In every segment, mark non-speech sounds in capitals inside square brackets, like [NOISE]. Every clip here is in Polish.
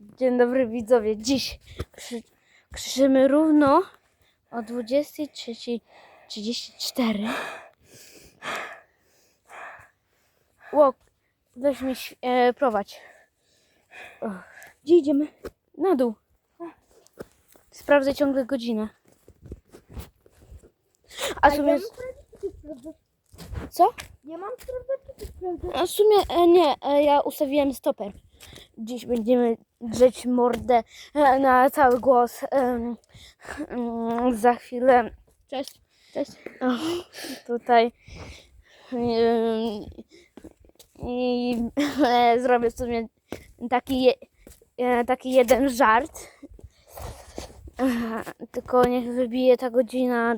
Dzień dobry widzowie. Dziś krzy, krzyczymy równo o 23.34. Łok, weź mi e, prowadź. O, Gdzie idziemy? Na dół. Sprawdzę ciągle godzinę. A w sumie... Co? Nie mam sprawdzać, czy sprawdzasz? A w sumie e, nie, e, ja ustawiłem stoper. Dziś będziemy drzeć mordę e, na cały głos. Em, mm, za chwilę. Cześć. Cześć. O, tutaj. Em, I e, zrobię sobie taki, e, taki jeden żart. E, Tylko niech wybije ta godzina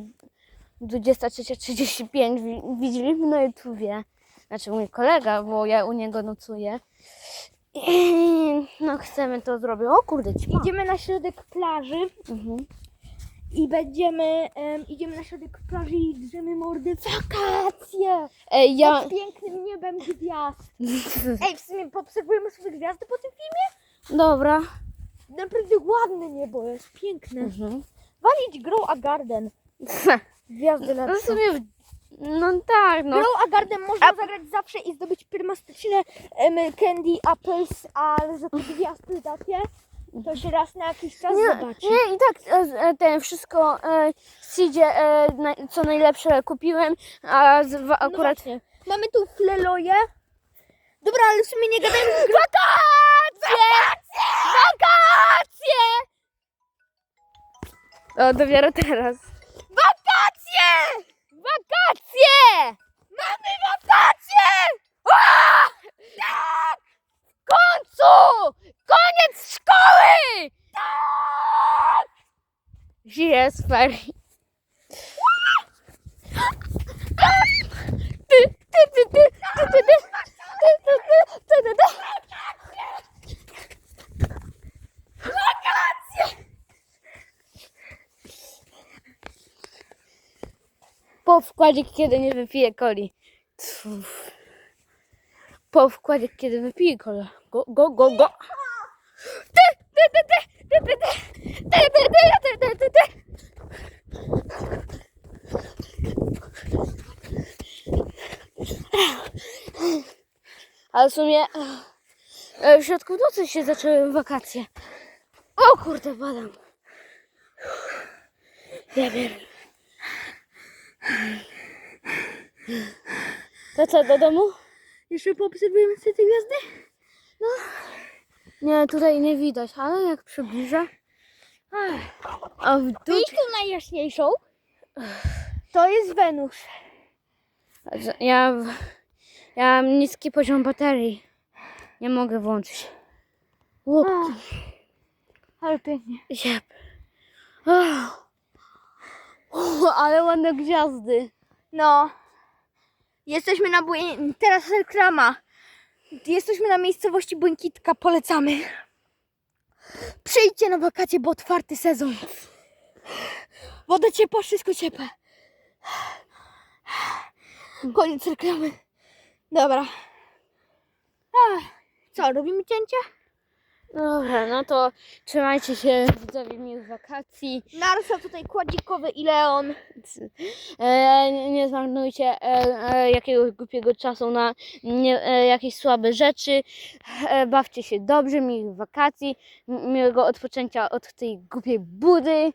23.35. Wi- Widzieliśmy na YouTubie znaczy mój kolega, bo ja u niego nocuję. I, no chcemy to zrobić. O kurde, ci Idziemy na środek plaży Mhm. i będziemy, em, idziemy na środek plaży i drzemy mordy wakacje! Ej, ja... Pod pięknym niebem gwiazd. [LAUGHS] Ej, w sumie poobserwujemy sobie gwiazdy po tym filmie? Dobra. Naprawdę ładne niebo jest, piękne. Mhm. Walić Grow a Garden. [LAUGHS] Gwiazdy No w sumie, w- no tak, no. Grow a Garden można zagrać zawsze i zdobyć pyrmastyczne em, candy apples, ale za te gwiazdy takie, to się raz na jakiś czas zobaczy. nie, i tak e, e, ten wszystko e, Seedzie, e, naj, co najlepsze kupiłem, a z, w, akurat... No właśnie. Mamy tu fleloje. Dobra, ale w sumie nie gadajmy z [GASPS] Wakacje! Wakacje! O, dopiero teraz. Wakacje! Wakacje! Mamy wakacje! W końcu! Koniec szkoły! Tak! Jest ferii. Po wkładzie, kiedy nie wypiję coli. Tf. Po wkładzie, kiedy wypiję kolę. Go, go, go, go. Ty, ty, ty, ty, ty, ty, ty, ty, ty, ty, ty, ty, ty. Ale w sumie e, w środku nocy się zaczęły wakacje. O kurde, badam. Ja wiem. To co, do domu? Jeszcze poobserwujemy sobie te gwiazdy? Nie, tutaj nie widać, ale jak przybliżę. A w dół... Widzisz tą najjaśniejszą? To jest Wenus. Ja, ja mam niski poziom baterii. Nie mogę włączyć. Łupki. Ale pięknie. Jep. Oh. O, ale ładne gwiazdy. No. Jesteśmy na błę... Teraz reklama. Jesteśmy na miejscowości Błękitka. Polecamy. Przyjdźcie na wakacje, bo otwarty sezon. Woda ciepła, wszystko ciepłe. Koniec reklamy. Dobra. Ach, Co, robimy cięcie? Dobra, no to trzymajcie się widzowie miłych wakacji. Narsa tutaj kładzikowy i Leon. E, nie- zmarnujcie e, e, jakiegoś głupiego czasu na nie, e, jakieś słabe rzeczy. E, bawcie się dobrze, miłych wakacji, mi- miłego odpoczęcia od tej głupiej budy.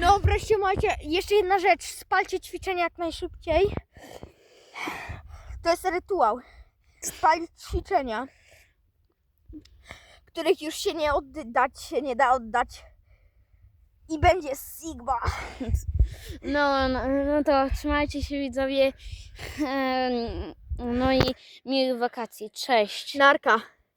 No wreszcie macie, jeszcze jedna rzecz, spalcie ćwiczenia jak najszybciej. To jest rytuał. Spalić ćwiczenia, których już się nie oddać, się nie da oddać. I będzie Sigma. No, no, no to trzymajcie się widzowie. No i miłych wakacji. Cześć. Narka.